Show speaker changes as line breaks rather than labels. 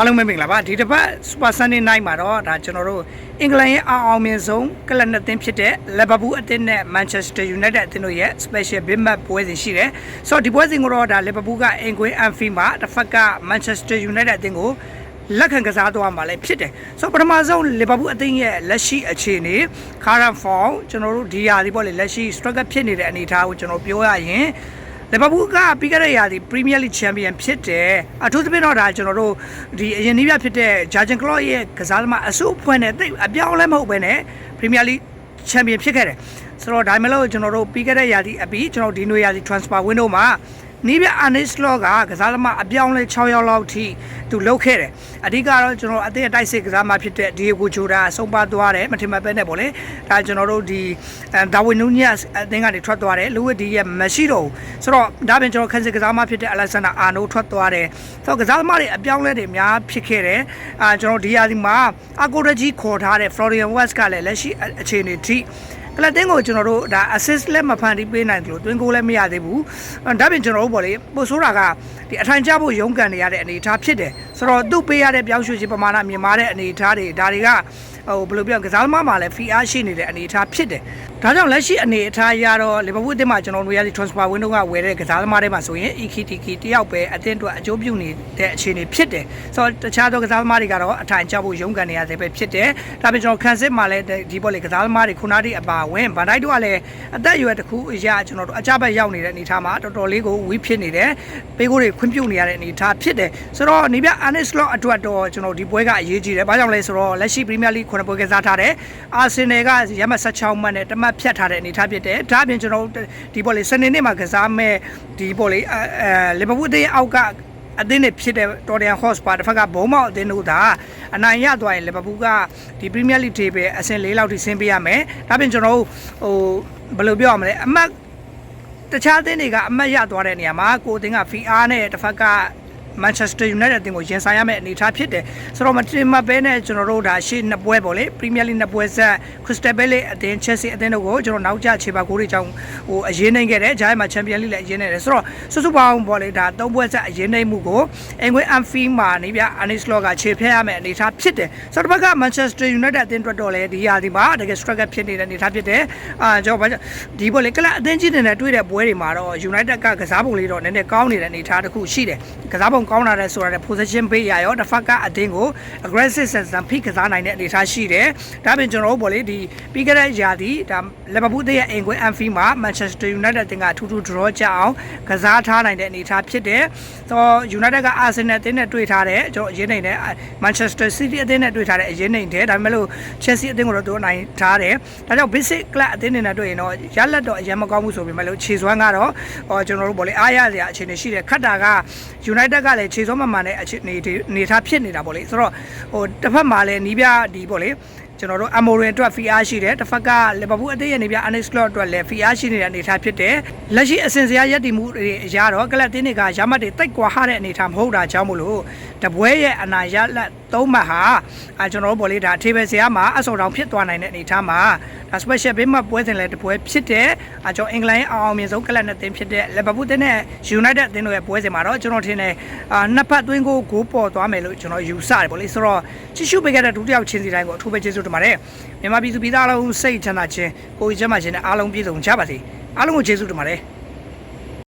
အားလုံးပဲမင်္ဂလာပါဒီတစ်ပတ် Super Sunday Night မှာတော့ဒါကျွန်တော်တို့အင်္ဂလန်ရဲ့အအောင်မြင်ဆုံးကလပ်နှစ်သင်းဖြစ်တဲ့ Liverpool အသင်းနဲ့ Manchester United အသင်းတို့ရဲ့ Special Big Match ပွဲစဉ်ရှိတယ်ဆိုတော့ဒီပွဲစဉ်ကိုတော့ဒါ Liverpool ကအင်ကွင်း Anfield မှာတစ်ဖက်က Manchester United အသင်းကိုလက်ခံကစားသွားမှာလည်းဖြစ်တယ်ဆိုတော့ပထမဆုံး Liverpool အသင်းရဲ့လက်ရှိအခြေအနေ current form ကျွန်တော်တို့ဒီရာဒီပေါ့လေလက်ရှိ struggle ဖြစ်နေတဲ့အနေအထားကိုကျွန်တော်ပြောရရင် လီဗာပူးကပြီးခဲ့တဲ့ရာသီပရီးမီးယားလိချန်ပီယံဖြစ်တယ်အထူးသဖြင့်တော့ဒါကျွန်တော်တို့ဒီအရင်နည်းပြဖြစ်တဲ့ဂျာဂျန်ကလော့ရဲ့ကစားသမားအစုအဖွဲ့နဲ့တိတ်အပြောင်းလဲမဟုတ်ဘဲနဲ့ပရီးမီးယားလိချန်ပီယံဖြစ်ခဲ့တယ်ဆိုတော့ဒါမှမဟုတ်ကျွန်တော်တို့ပြီးခဲ့တဲ့ရာသီအပြီးကျွန်တော်ဒီနွေရာသီ transfer window မှာ နီးပြအာနစ်လော့ကကစားသမားအပြောင်းလဲ6ရောက်လောက်ထိသူလုပ်ခဲ့တယ်အဓိကတော့ကျွန်တော်အသင်းအတိုက်စစ်ကစားသမားဖြစ်တဲ့ဒီယိုဂျိုဒါဆုံးပါသွားတယ်မထင်မှတ်ပဲနဲ့ပေါ့လေဒါကျွန်တော်တို့ဒီဒါဝီနူးညက်အသင်းကနေထွက်သွားတယ်လူဝစ်ဒီရဲ့မရှိတော့ဘူးဆိုတော့ဒါပြင်ကျွန်တော်ခန်းစစ်ကစားသမားဖြစ်တဲ့အလက်ဆန်ဒါအာနိုထွက်သွားတယ်ဆိုတော့ကစားသမားတွေအပြောင်းလဲတွေအများဖြစ်ခဲ့တယ်အာကျွန်တော်ဒီရာသီမှာအကိုရကြီးခေါ်ထားတဲ့ Florian West ကလည်းလက်ရှိအခြေအနေထိ ကလပ်တင်းကိုကျွန်တော်တို့ဒါ assist လက်မဖန်တီးပေးနိုင်တယ်လို့တွင်းကိုလည်းမရသေးဘူးဒါပြင်ကျွန်တော်တို့ပေါ့လေပို့ဆိုးတာကဒီအထိုင်ကျဖို့ရုန်းကန်နေရတဲ့အနေအထားဖြစ်တယ် ဆိုတော့သူ့ပေးရတဲ့ပြောင်းရွှေ့ခြင်းပမာဏမြင်မာတဲ့အနေအထားတွေဒါတွေကဟိုဘယ်လိုပြောကစားသမားမှာလည်း fee အားရှိနေတဲ့အနေအထားဖြစ်တယ်ဒါကြောင့်လက်ရှိအနေအထားရတော့လီဗာပူးအသင်းမှာကျွန်တော်တို့ရတဲ့ transfer window ကဝယ်တဲ့ကစားသမားတွေမှာဆိုရင် EKTK တယောက်ပဲအသင်းအတွက်အကျိုးပြုနေတဲ့အခြေအနေဖြစ်တယ်ဆိုတော့တခြားသောကစားသမားတွေကတော့အထိုင်ကျဖို့ရုန်းကန်နေရသေးပဲဖြစ်တယ်ဒါပြင်ကျွန်တော်ခန်းစစ်မှာလည်းဒီပေါ်လေကစားသမားတွေခုနတိအပါဝင်ဗန်ဒိုက်တို့ကလည်းအသက်အရွယ်တစ်ခုအရာကျွန်တော်တို့အကြဘက်ရောက်နေတဲ့အနေအထားမှာတော်တော်လေးကိုဝီးဖြစ်နေတယ်ပေးကိုတွေခွင့်ပြုနေရတဲ့အနေအထားဖြစ်တယ်ဆိုတော့နေပြ Anis Law အတွက်တော့ကျွန်တော်ဒီပွဲကအရေးကြီးတယ်ဘာကြောင့်လဲဆိုတော့လက်ရှိ Premier League ခုနှစ်ပွဲကစားထားတယ်အာဆင်နယ်ကရမတ်16မှတ်နဲ့တမတ်ဖြတ်ထားတဲ့အနေအထားဖြစ်တယ်ဒါအပြင်ကျွန်တော်ဒီပေါ်လေစနေနေ့မှာကစားမဲ့ဒီပေါ်လေအဲလီဗာပူးအသင်းအောက်ကအသင်းတွေဖြစ်တဲ့တော်တန်ဟော့စပါတစ်ဖက်ကဘုံမောက်အသင်းတို့သာအနိုင်ရသွားရင်လီဗာပူးကဒီပရီးမီးယားလိဂ် table အဆင့်၄လောက်ထိဆင်းပေးရမယ်ဒါပြင်ကျွန်တော်တို့ဟိုဘယ်လိုပြောရမလဲအမှတ်တခြားအသင်းတွေကအမှတ်ရသွားတဲ့နေရာမှာကိုအသင်းက VR နဲ့တစ်ဖက်က Manchester United အသင်းကိုရင်ဆိုင်ရမယ့်အနေအထားဖြစ်တယ်ဆိုတော့မတင်မပဲနဲ့ကျွန်တော်တို့ဒါရှေ့နှစ်ပွဲပေါ့လေ Premier League နှစ်ပွဲဆက် Crystal Palace အသင်း Chelsea အသင်းတို့ကိုကျွန်တော်နောက်ကျခြေပါကိုတွေကြောင့်ဟိုအရေးနိုင်ခဲ့တယ်ဂျားမှာ Champions League လည်းအရေးနိုင်တယ်ဆိုတော့စုစုပေါင်းပေါ့လေဒါသုံးပွဲဆက်အရေးနိုင်မှုကိုအင်္ဂွေ Anfield မှာနေပြ Anis Law ကခြေဖျက်ရမယ့်အနေအထားဖြစ်တယ်ဆိုတော့တစ်ဖက်က Manchester United အသင်းအတွက်တော့လေဒီရာဒီမှာတကယ် struggle ဖြစ်နေတဲ့အနေအထားဖြစ်တယ်အာကျွန်တော်ဒီပေါ့လေကလပ်အသင်းကြီးတွေနဲ့တွေ့တဲ့ပွဲတွေမှာတော့ United ကကစားပုံလေးတော့နည်းနည်းကောင်းနေတဲ့အနေအထားတစ်ခုရှိတယ်ကစားပုံကောင်းလာတဲ့ဆိုရတဲ့ position ပေးရရောတစ်ဖက်ကအသင်းကို aggressive sense ဖိကစားနိုင်တဲ့အနေအထားရှိတယ်ဒါပြင်ကျွန်တော်တို့ပေါ့လေဒီပြီးခဲ့တဲ့ရာသီဒါ Liverpool ရဲ့အင်ကွင်း Anfield မှာ Manchester United တင်ကထူးထူး draw ကြအောင်ကစားထားနိုင်တဲ့အနေအထားဖြစ်တယ်ဆိုတော့ United က Arsenal အသင်းနဲ့တွေ့ထားတယ်ကျွန်တော်အရင်နိုင်တဲ့ Manchester City အသင်းနဲ့တွေ့ထားတဲ့အရင်နိုင်တယ်ဒါပေမဲ့လို့ Chelsea အသင်းကိုတော့သူနိုင်ထားတယ်ဒါကြောင့် basic club အသင်းတွေနဲ့တွေ့ရင်တော့ရလက်တော့အရင်မကောင်းဘူးဆိုပေမဲ့လို့ခြေစွမ်းကတော့ဟောကျွန်တော်တို့ပေါ့လေအားရစရာအခြေအနေရှိတယ်ခတ်တာက United ကလည်းခြေစွမ်းမမှန်တဲ့အခြေအနေနေထားဖြစ်နေတာပေါ့လေဆိုတော့ဟိုတစ်ဖက်မှာလည်းနီးပြဒီပေါ့လေကျွန်တော်တို့အမိုရင်အတွက် FIA ရှိတယ်တစ်ဖက်ကလီဗာပူးအသင်းရဲ့နေပြ Anis Claw အတွက်လည်း FIA ရှိနေတဲ့အနေအထားဖြစ်တယ်လက်ရှိအစဉ်စရာရက်တည်မှုတွေအရာတော့ကလပ်တင်းတွေကရမတ်တွေတိတ်ကွာဟတဲ့အနေအထားမဟုတ်တာကြောင့်မလို့တပွဲရဲ့အနာရလက် သုံးမှတ်ဟာအကျွန်တော်တို့ပေါ့လေဒါအထေပဲစရာမှာအဆော်တောင်ဖြစ်သွားနိုင်တဲ့အနေအထားမှာဒါ special ဘေးမှပွဲစဉ်လည်းတပွဲဖြစ်တယ်အကျွန်တော်အင်္ဂလန်ရဲ့အောင်အောင်မြင်ဆုံးကလပ်နဲ့တင်းဖြစ်တဲ့လီဗာပူးတင်းနဲ့ United တင်းတို့ရဲ့ပွဲစဉ်မှာတော့ကျွန်တော်ထင်တယ်အာနှစ်ဖက်သွင်းကိုဂိုးပေါ်သွားမယ်လို့ကျွန်တော်ယူဆတယ်ပေါ့လေဆိုတော့ချစ်ရှုပေးခဲ့တဲ့ဒုတိယချင်းစီတိုင်းကိုအထူးပဲကျေးဇူးတင်ပါတယ်မြန်မာပြည်သူပြည်သားအလုံးစိတ်ချမ်းသာခြင်းကိုယ်ကျမ်းမာခြင်းနဲ့အားလုံးပြည့်စုံကြပါစေအားလုံးကိုကျေးဇူးတင်ပါတယ်